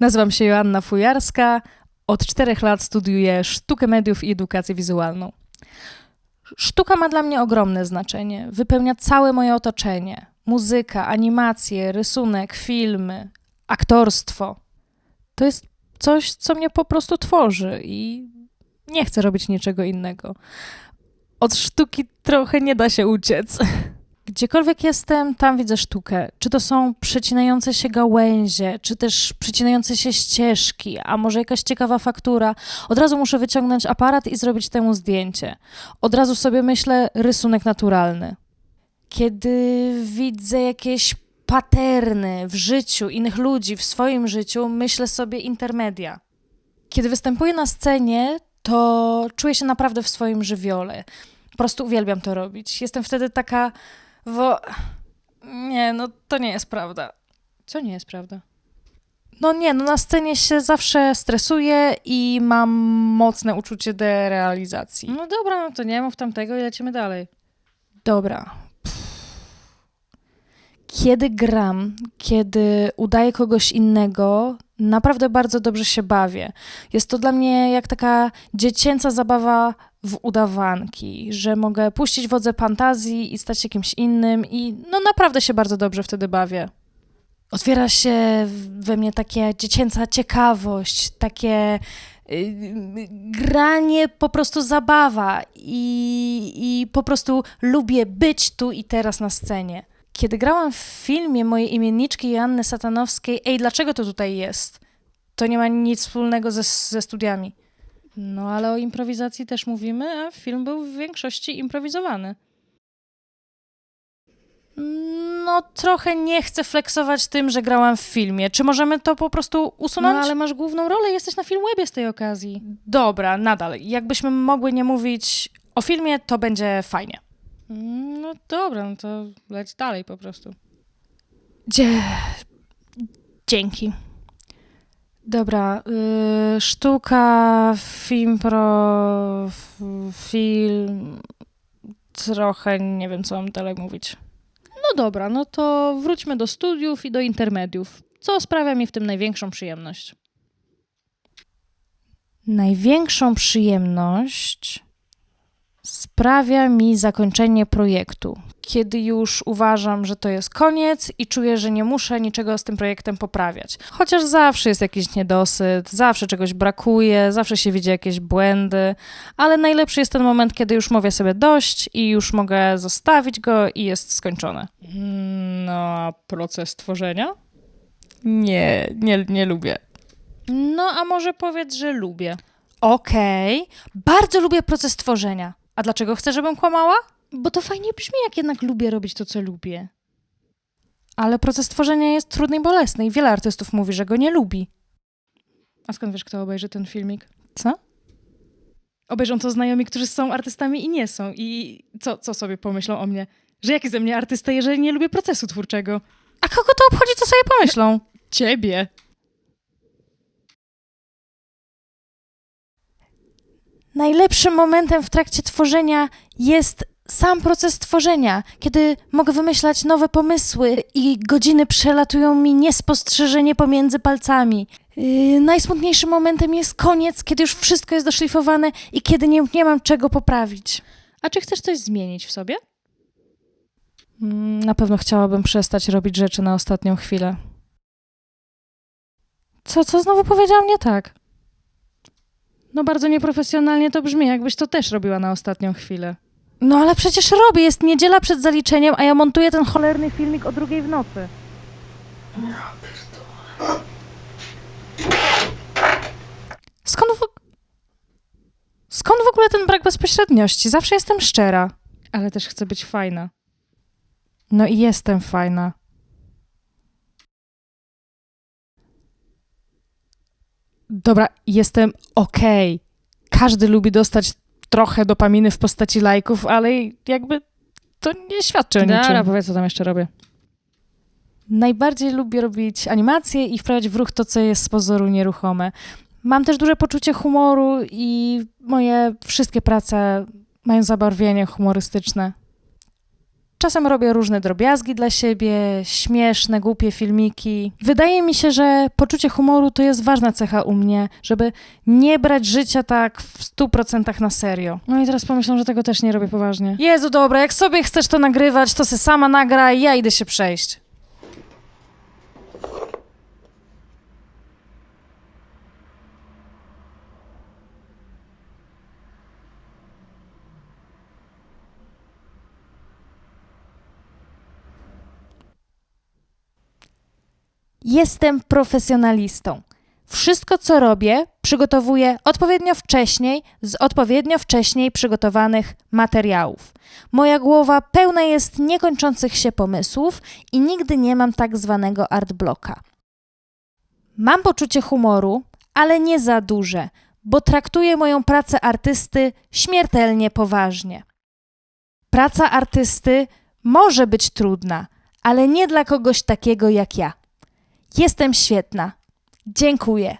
Nazywam się Joanna Fujarska. Od czterech lat studiuję sztukę mediów i edukację wizualną. Sztuka ma dla mnie ogromne znaczenie. Wypełnia całe moje otoczenie. Muzyka, animacje, rysunek, filmy, aktorstwo. To jest coś, co mnie po prostu tworzy i nie chcę robić niczego innego. Od sztuki trochę nie da się uciec. Gdziekolwiek jestem, tam widzę sztukę. Czy to są przecinające się gałęzie, czy też przecinające się ścieżki, a może jakaś ciekawa faktura. Od razu muszę wyciągnąć aparat i zrobić temu zdjęcie. Od razu sobie myślę rysunek naturalny. Kiedy widzę jakieś paterny w życiu innych ludzi, w swoim życiu, myślę sobie intermedia. Kiedy występuję na scenie, to czuję się naprawdę w swoim żywiole. Po prostu uwielbiam to robić. Jestem wtedy taka wo... Nie, no to nie jest prawda. Co nie jest prawda? No nie, no na scenie się zawsze stresuję i mam mocne uczucie derealizacji. No dobra, no to nie mów tamtego i lecimy dalej. Dobra. Kiedy gram, kiedy udaję kogoś innego, naprawdę bardzo dobrze się bawię. Jest to dla mnie jak taka dziecięca zabawa w udawanki, że mogę puścić wodze fantazji i stać się kimś innym i no naprawdę się bardzo dobrze wtedy bawię. Otwiera się we mnie taka dziecięca ciekawość, takie y, granie, po prostu zabawa i, i po prostu lubię być tu i teraz na scenie. Kiedy grałam w filmie mojej imienniczki Joanny Satanowskiej, ej, dlaczego to tutaj jest? To nie ma nic wspólnego ze, ze studiami. No ale o improwizacji też mówimy, a film był w większości improwizowany. No, trochę nie chcę flexować tym, że grałam w filmie. Czy możemy to po prostu No usunąć? ale masz główną rolę, jesteś na Filmwebie z tej okazji. Dobra, nadal. Jakbyśmy mogły nie mówić o filmie, to będzie fajnie. No dobra, no to leć dalej po prostu. Dzie... Dzięki. Dobra, y, sztuka, film pro, film, trochę nie wiem, co mam dalej mówić. No dobra, no to wróćmy do studiów i do intermediów. Co sprawia mi w tym największą przyjemność? Największą przyjemność sprawia mi zakończenie projektu, kiedy już uważam, że to jest koniec i czuję, że nie muszę niczego z tym projektem poprawiać. Chociaż zawsze jest jakiś niedosyt, zawsze czegoś brakuje, zawsze się widzi jakieś błędy, ale najlepszy jest ten moment, kiedy już mówię sobie dość i już mogę zostawić go i jest skończone. No, a proces tworzenia? Nie, nie, nie lubię. No, a może powiedz, że lubię. Okej, bardzo lubię proces tworzenia. A dlaczego chcę, żebym kłamała? Bo to fajnie brzmi, jak jednak lubię robić to, co lubię. Ale proces tworzenia jest trudny i bolesny i wiele artystów mówi, że go nie lubi. A skąd wiesz, kto obejrzy ten filmik? Co? Obejrzą to znajomi, którzy są artystami i nie są. I co, co sobie pomyślą o mnie? Że jaki ze mnie artysta, jeżeli nie lubię procesu twórczego? A kogo to obchodzi, co sobie pomyślą? Ciebie. Najlepszym momentem w trakcie tworzenia jest sam proces tworzenia, kiedy mogę wymyślać nowe pomysły i godziny przelatują mi niespostrzeżenie pomiędzy palcami. Yy, najsmutniejszym momentem jest koniec, kiedy już wszystko jest doszlifowane i kiedy nie, nie mam czego poprawić. A czy chcesz coś zmienić w sobie? Mm, Na pewno chciałabym przestać robić rzeczy na ostatnią chwilę. Co, co znowu powiedziałam nie tak? No bardzo nieprofesjonalnie to brzmi, jakbyś to też robiła na ostatnią chwilę. No ale przecież robię, jest niedziela przed zaliczeniem, a ja montuję ten cholerny filmik o drugiej w nocy. Skąd w... Skąd w ogóle ten brak bezpośredniości? Zawsze jestem szczera. Ale też chcę być fajna. No i jestem fajna. Dobra, jestem okej. Każdy lubi dostać trochę dopaminy w postaci lajków, ale jakby to nie świadczy o niczym. Dobra, powiedz, co tam jeszcze robię. Najbardziej lubię robić animacje i wprawiać w ruch to, co jest z pozoru nieruchome. Mam też duże poczucie humoru i moje wszystkie prace mają zabarwienie humorystyczne. Czasem robię różne drobiazgi dla siebie, śmieszne, głupie filmiki. Wydaje mi się, że poczucie humoru to jest ważna cecha u mnie, żeby nie brać życia tak w 100% na serio. No i teraz pomyślą, że tego też nie robię poważnie. Jezu, dobra, jak sobie chcesz to nagrywać, to se sama nagraj, ja idę się przejść. Jestem profesjonalistą. Wszystko, co robię, przygotowuję odpowiednio wcześniej z odpowiednio wcześniej przygotowanych materiałów. Moja głowa pełna jest niekończących się pomysłów i nigdy nie mam tak zwanego art bloka. Mam poczucie humoru, ale nie za duże, bo traktuję moją pracę artysty śmiertelnie poważnie. Praca artysty może być trudna, ale nie dla kogoś takiego jak ja. Jestem świetna. Dziękuję.